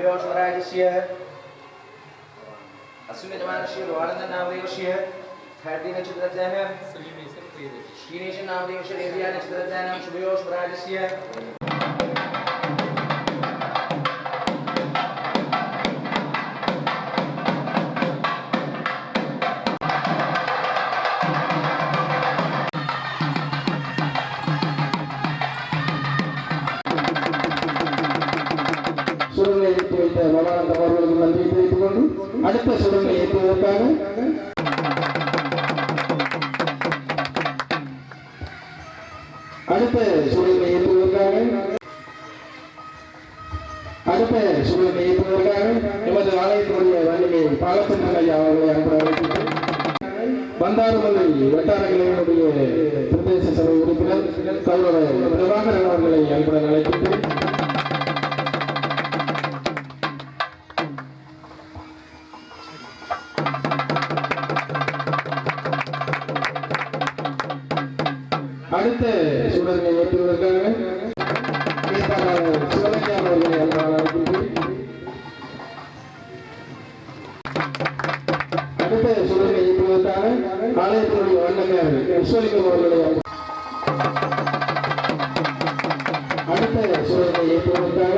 Deus છીએ અસુમિતમાન શ્રી ભવાનંદ નામદેવ છીએ ઠારદીને ચિત્રજ્ઞાન શ્રીનેશ નામદેવ શ્રી રેડિયાને ચિત્રજ્ઞાન શુભયોશ બરાજસ્ય அவர்களுக்கு நன்றி தெரிவித்துக் கொண்டு அடுத்த சுடலை ஏற்றுவதற்காக அடுத்த சுடலை ஏற்றுவதற்காக அடுத்த சுடலை ஏற்றுவதற்காக எமது ஆலயத்தினுடைய வலிமை பாலச்சந்திரன் ஐயா அவர்களை அன்பு பந்தாரமலை வட்டார கிளையினுடைய பிரதேச சபை உறுப்பினர் கௌரவ பிரபாகரன் அவர்களை அன்புடன் அழைத்து அடுத்த சூழலை ஏற்றுவதற்காக சிவலிங்கம் அவர்களை அடுத்த சூழலை ஏற்றுவதற்காக ஆலயத்தினுடைய வண்ணமையார் விஸ்வலிங்கம் அவர்களை அடுத்த சூழலை ஏற்றுவதற்காக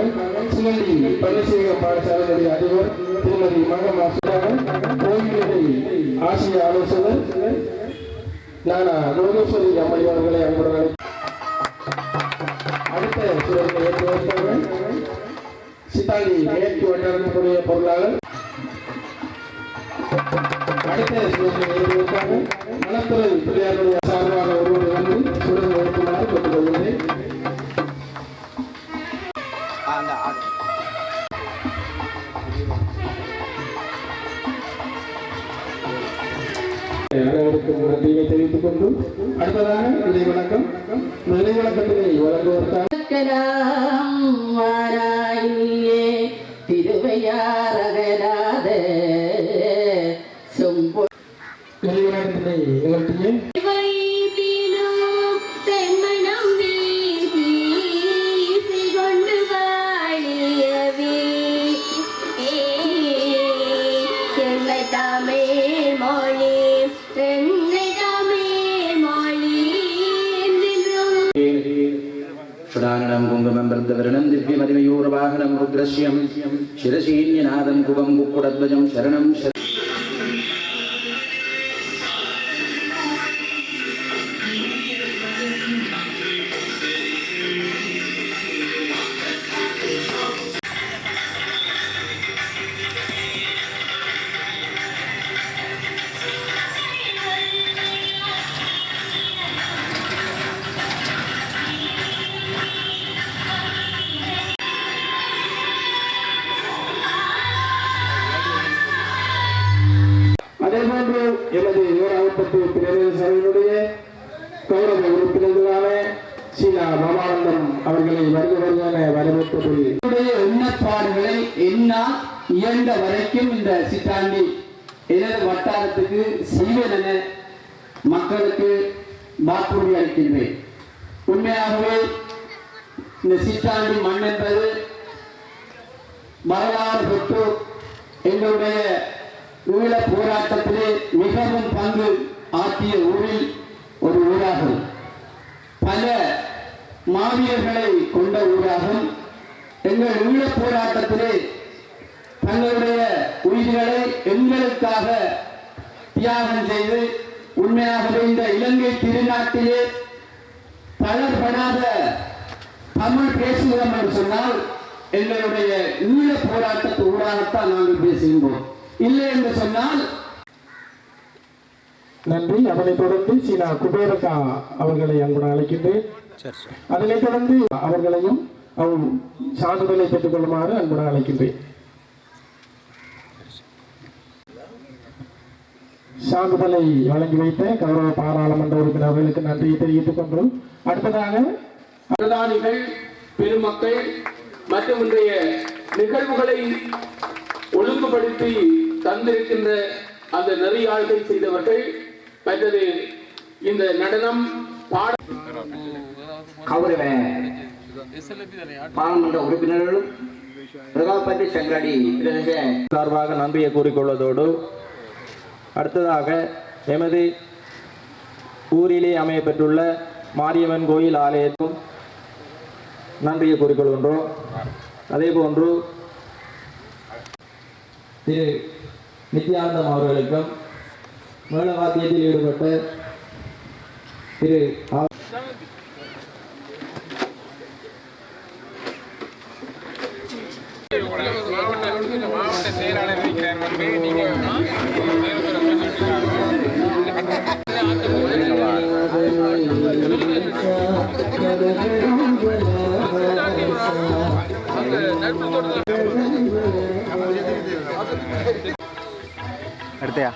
சிவந்தி பன்னீர்செல்வம் பாடசாலையுடைய அதிபர் திருமதி மகமா சுதாகர் கோயிலுடைய ஆசிய ஆலோசகர் நானா லோகேஸ்வரி அம்மை அவர்களை அன்புடன் அடுத்த அடுத்த சூழலை ஏற்றுவதற்காக சித்தாண்டி மேற்கு வட்டாரத்தினுடைய பொருளாளர். அடுத்த சூழலை ஏற்றுவதற்காக நலத்துறை பிள்ளையாருடைய அனைவருக்கும் நன்றியை தெரிவித்துக் கொண்டு அடுத்ததாக இதை வணக்கம். நிலை வணக்கத்தினை வழங்குவதற்காக திருவையாரகராத சொம்பொ நிலை வணக்கத்தினை நிகழ்த்திய ഹസ്തടാനം കുങ്കുമം വൃദ്ധവരണം ദിവ്യമരിമയൂർവാഹനം രുദ്രശ്യം ശിരശീന്യനാഥം കുപം കുക്കുടധ്വജം ശരണം யுவராவுப்பத்து பிரதேச சபையினுடைய கௌரவ உறுப்பினர்களான சீனா ராமானந்தம் அவர்களை வருக வருக வரவேற்பதில் என்னுடைய எண்ணப்பாடுகளை என்னால் இயன்ற வரைக்கும் இந்த சித்தாண்டி எனது வட்டாரத்துக்கு செய்வேன் என மக்களுக்கு வாக்குறுதி அளிக்கின்றேன். உண்மையாகவே இந்த சித்தாண்டி மண் என்பது வரலாறு பெற்று எங்களுடைய ஈழ போராட்டத்திலே மிகவும் பங்கு ஆக்கிய ஊரில் ஒரு ஊராகும். பல மாவீரர்களை கொண்ட ஊராகும். எங்கள் ஈழ போராட்டத்திலே தங்களுடைய உயிர்களை எங்களுக்காக தியாகம் செய்து உண்மையாகவே இந்த இலங்கை திருநாட்டிலே தளர்படாத தமிழ் பேசுகிறோம் என்று சொன்னால் எங்களுடைய ஈழ போராட்டத்து ஊடாகத்தான் நாங்கள் பேசுகின்றோம். இல்லை என்று சொன்னால் நன்றி. அதனைத் தொடர்ந்து சீனா குபேரகா அவர்களை அன்புடன் அழைக்கின்றேன். அதனைத் தொடர்ந்து அவர்களையும் அவர் சான்றிதழை பெற்றுக் கொள்ளுமாறு அன்புடன் அழைக்கின்றேன். சான்றிதழை வழங்கி வைத்த கௌரவ பாராளுமன்ற உறுப்பினர் அவர்களுக்கு நன்றியை தெரிவித்துக் கொண்டு அடுத்ததாக பிரதானிகள் பெருமக்கள் மற்றும் இன்றைய நிகழ்வுகளை ஒழுங்குபடுத்தி தந்திருக்கின்ற அந்த நெறியாள்கள் செய்தவர்கள் மற்றது இந்த நடனம் பாட கௌரவ பாராளுமன்ற உறுப்பினர்களும் பிரதாபதி சங்கடி பிரதேச சார்பாக நன்றியை கூறிக்கொள்வதோடு அடுத்ததாக எமது ஊரிலே அமையப்பெற்றுள்ள மாரியம்மன் கோயில் ஆலயத்தும் நன்றியை கூறிக்கொள்கின்றோம். அதே போன்று திரு நித்யானந்தம் அவர்களுக்கும் மேளவாத்தியத்தில் ஈடுபட்ட திரு ஆ- அடுத்தையா?